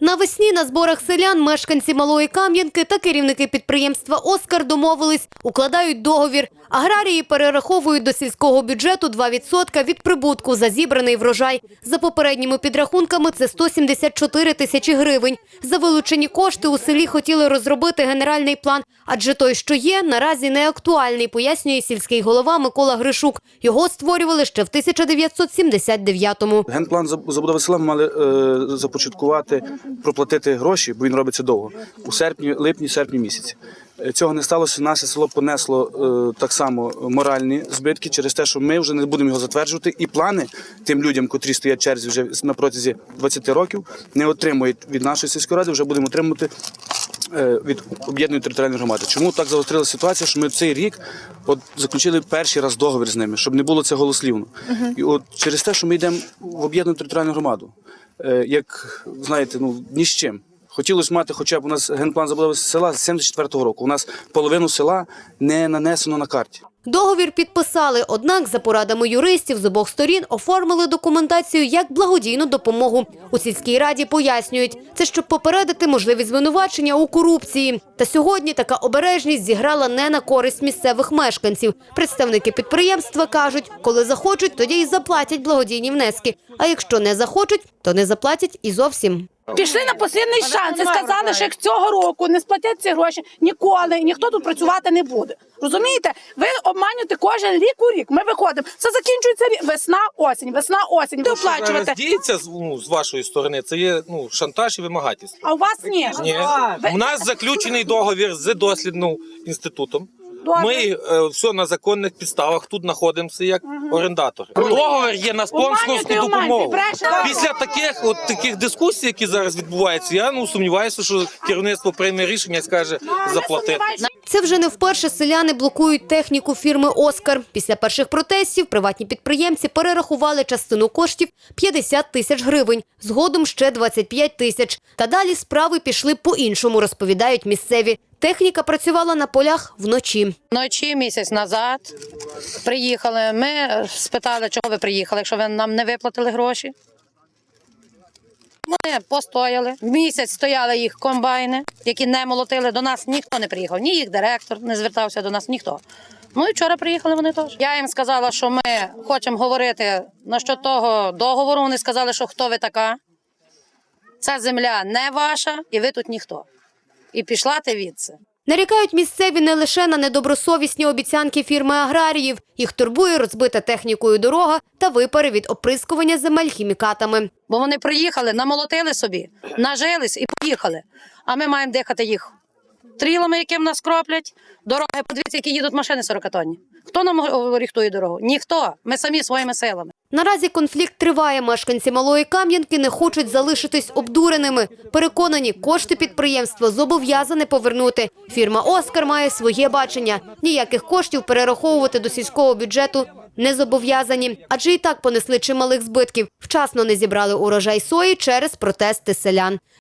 Навесні на зборах селян мешканці Малої Кам'янки та керівники підприємства Оскар домовились, укладають договір. Аграрії перераховують до сільського бюджету 2% від прибутку за зібраний врожай. За попередніми підрахунками це 174 тисячі гривень. За вилучені кошти у селі хотіли розробити генеральний план, адже той, що є, наразі не актуальний, пояснює сільський голова Микола Гришук. Його створювали ще в 1979-му. Генплан заб- забудови села мали е, започаткувати, проплатити гроші, бо він робиться довго, у серпні, липні, серпні місяці. Е, Цього не сталося. Наше село понесло е, так само моральні збитки через те, що ми вже не будемо його затверджувати. І плани тим людям, котрі стоять в черзі вже на протязі 20 років, не отримують від нашої сільської ради, вже будемо отримувати е, від об'єднаної територіальної громади. Чому так загострилася ситуація, що ми цей рік от заключили перший раз договір з ними, щоб не було це голослівно. І от через те, що ми йдемо в об'єднану територіальну громаду, як знаєте, ну ні з чим. Хотілося мати, хоча б у нас генплан забудови села з 74-го року. У нас половину села не нанесено на карті. Договір підписали, однак за порадами юристів з обох сторін оформили документацію як благодійну допомогу. У сільській раді пояснюють, це щоб попередити можливі звинувачення у корупції. Та сьогодні така обережність зіграла не на користь місцевих мешканців. Представники підприємства кажуть, коли захочуть, тоді й заплатять благодійні внески. А якщо не захочуть, то не заплатять і зовсім. Пішли на посильний шанс і сказали, що як цього року не сплатять ці гроші ніколи, і ніхто тут працювати не буде. Розумієте? Ви обманюєте кожен рік у рік. Ми виходимо. Це закінчується рік. весна, осінь, весна, осінь. Ви оплачуєте. діється з- ну, з вашої сторони, це є ну, шантаж і вимагательство. А у вас ні. Ні. У нас заключений договір з дослідним інститутом. Добре. Ми е, все на законних підставах тут знаходимося як орендатори. Договір є на спонсорську допомогу. Після таких от таких дискусій, які зараз відбуваються, я ну сумніваюся, що керівництво прийме рішення і скаже заплатити. Це вже не вперше селяни блокують техніку фірми «Оскар». Після перших протестів приватні підприємці перерахували частину коштів – 50 тисяч гривень, згодом ще 25 тисяч. Та далі справи пішли по-іншому, розповідають місцеві. Техніка працювала на полях вночі. Вночі місяць назад приїхали. Ми спитали, чого ви приїхали, якщо ви нам не виплатили гроші. Вони постояли. Місяць стояли їх комбайни, які не молотили. До нас ніхто не приїхав. Ні їх директор не звертався до нас, ніхто. Ну і вчора приїхали вони теж. Я їм сказала, що ми хочемо говорити насчет того договору. Вони сказали, що хто ви така. Ця земля не ваша, і ви тут ніхто. І пішла ти відси. Нарікають місцеві не лише на недобросовісні обіцянки фірми аграріїв. Їх турбує розбита технікою дорога та випари від оприскування земель хімікатами. Бо вони приїхали, намолотили собі, нажились і поїхали. А ми маємо дихати їх трілами, яким нас кроплять. Дороги, подивіться, які їдуть машини 40-тонні. Хто нам ріхтує дорогу? Ніхто. Ми самі своїми силами. Наразі конфлікт триває. Мешканці Малої Кам'янки не хочуть залишитись обдуреними. Переконані, кошти підприємства зобов'язане повернути. Фірма «Оскар» має своє бачення. Ніяких коштів перераховувати до сільського бюджету не зобов'язані. Адже і так понесли чималих збитків. Вчасно не зібрали урожай сої через протести селян.